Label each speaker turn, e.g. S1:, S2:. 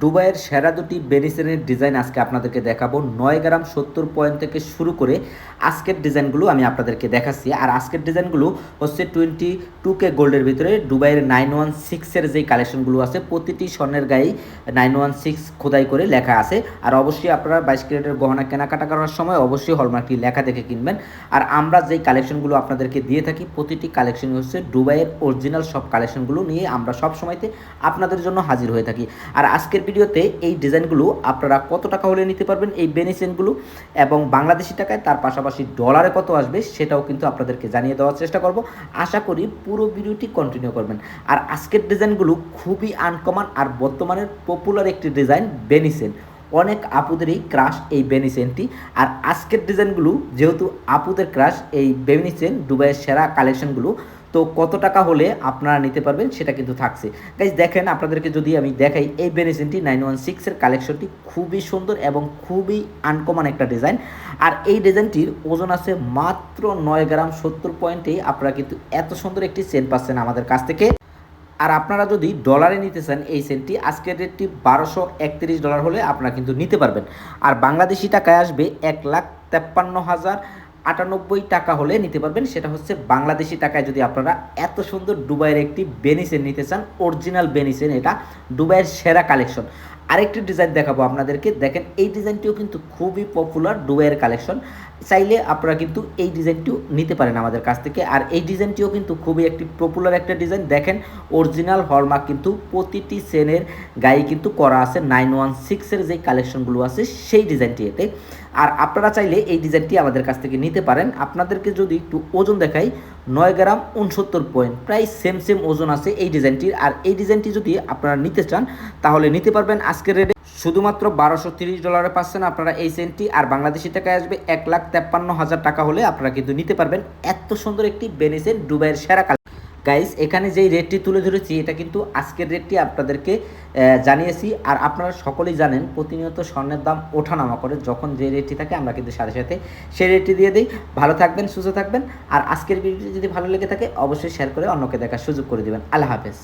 S1: দুবাইয়ের সেরা দুটি বেনিসেনের ডিজাইন আজকে আপনাদেরকে দেখাবো। নয় গ্রাম সত্তর পয়েন্ট থেকে শুরু করে আজকের ডিজাইনগুলো আমি আপনাদেরকে দেখাচ্ছি। আর আজকের ডিজাইনগুলো হচ্ছে টোয়েন্টি টু কে গোল্ডের ভিতরে। দুবাইয়ের নাইন ওয়ান সিক্সের যেই কালেকশনগুলো আছে, প্রতিটি স্বর্ণের গায়ে নাইন ওয়ান সিক্স খোদাই করে লেখা আছে। আর অবশ্যই আপনারা বাইশ ক্যারেটের গহনা কেনাকাটা করার সময় অবশ্যই হলমার্কটি লেখা দেখে কিনবেন। আর আমরা যেই কালেকশনগুলো আপনাদেরকে দিয়ে থাকি, প্রতিটি কালেকশন হচ্ছে দুবাইয়ের অরিজিনাল সব কালেকশনগুলো নিয়ে আমরা সব সময়তে আপনাদের জন্য হাজির হয়ে থাকি। আর আজকের ভিডিওতে এই ডিজাইনগুলো আপনারা কত টাকা হলে নিতে পারবেন এই বেনিসেনগুলো এবং বাংলাদেশি টাকায় তার পাশাপাশি ডলারে কত আসবে সেটাও কিন্তু আপনাদেরকে জানিয়ে দেওয়ার চেষ্টা করব। আশা করি পুরো ভিডিওটি কন্টিনিউ করবেন। আর আজকের ডিজাইনগুলো খুবই আনকমন আর বর্তমানের পপুলার একটি ডিজাইন বেনিসেন অনেক আপুদেরই ক্রাশ এই বেনিসেনটি আর আজকের ডিজাইনগুলো যেহেতু আপুদের ক্রাশ এই বেনিসেন দুবাইয়ের সেরা কালেকশনগুলো তো কত টাকা হলে আপনারা নিতে পারবেন সেটা কিন্তু থাকছে। গাইজ দেখেন, আপনাদেরকে যদি আমি দেখাই, এই বেনিসেনটি নাইন ওয়ান সিক্সের কালেকশনটি খুবই সুন্দর এবং খুবই আনকমন একটা ডিজাইন আর এই ডিজাইনটির ওজন আছে মাত্র নয় গ্রাম সত্তর পয়েন্টে আপনারা কিন্তু এত সুন্দর একটি সেন পাচ্ছেন আমাদের কাছ থেকে। আর আপনারা যদি ডলারে নিতে চান এই সেন্টটি আজকের রেটটি বারোশো একত্রিশ ডলার হলে আপনারা কিন্তু নিতে পারবেন। আর বাংলাদেশি টাকায় আসবে এক লাখ তেপ্পান্ন হাজার আটানব্বই টাকা হলে নিতে পারবেন। সেটা হচ্ছে বাংলাদেশি টাকায় যদি আপনারা এত সুন্দর দুবাইয়ের একটি বেনিসেন নিতে চান অরিজিনাল বেনিসেন এটা, দুবাইয়ের সেরা কালেকশন আরেকটি ডিজাইন দেখাবো আপনাদেরকে। দেখেন, এই ডিজাইনটিও কিন্তু খুবই পপুলার দুবাইয়ের কালেকশন চাইলে আপনারা কিন্তু এই ডিজাইনটিও নিতে পারেন আমাদের কাছ থেকে। আর এই ডিজাইনটিও কিন্তু খুবই একটি পপুলার একটা ডিজাইন দেখেন অরিজিনাল হলমার্ক কিন্তু প্রতিটি সেনের গায়ে কিন্তু করা আছে। নাইন ওয়ান সিক্সের যে কালেকশনগুলো আছে, সেই ডিজাইনটি এতে। আর আপনারা চাইলে এই ডিজাইনটি আমাদের কাছ থেকে নিতে পারেন। আপনাদেরকে যদি একটু ওজন দেখাই, নয় গ্রাম উনসত্তর পয়েন্ট প্রায় সেম সেম ওজন আছে এই ডিজাইনটির আর এই ডিজাইনটি যদি আপনারা নিতে চান, তাহলে নিতে পারবেন। আজকের রেটে শুধুমাত্র বারোশো তিরিশ ডলারে পাচ্ছেন আপনারা এই সেন্টটি আর বাংলাদেশি টাকায় আসবে এক লাখ তেপ্পান্ন হাজার টাকা হলে আপনারা কিন্তু নিতে পারবেন এত সুন্দর একটি বেনিসেন দুবাইয়ের সেরা কাল গাইস এখানে যেই রেটটি তুলে ধরেছি, এটা কিন্তু আজকের রেটটি আপনাদেরকে জানিয়েছি। আর আপনারা সকলেই জানেন, প্রতিনিয়ত স্বর্ণের দাম ওঠানামা করে যখন যে রেটটি থাকে আমরা কিন্তু সাথে সাথে সেই রেটটি দিয়ে দিই। ভালো থাকবেন, সুস্থ থাকবেন। আর আজকের ভিডিওটি যদি ভালো লেগে থাকে, অবশ্যই শেয়ার করে অন্যকে দেখার সুযোগ করে দেবেন। আল্লাহ হাফেজ।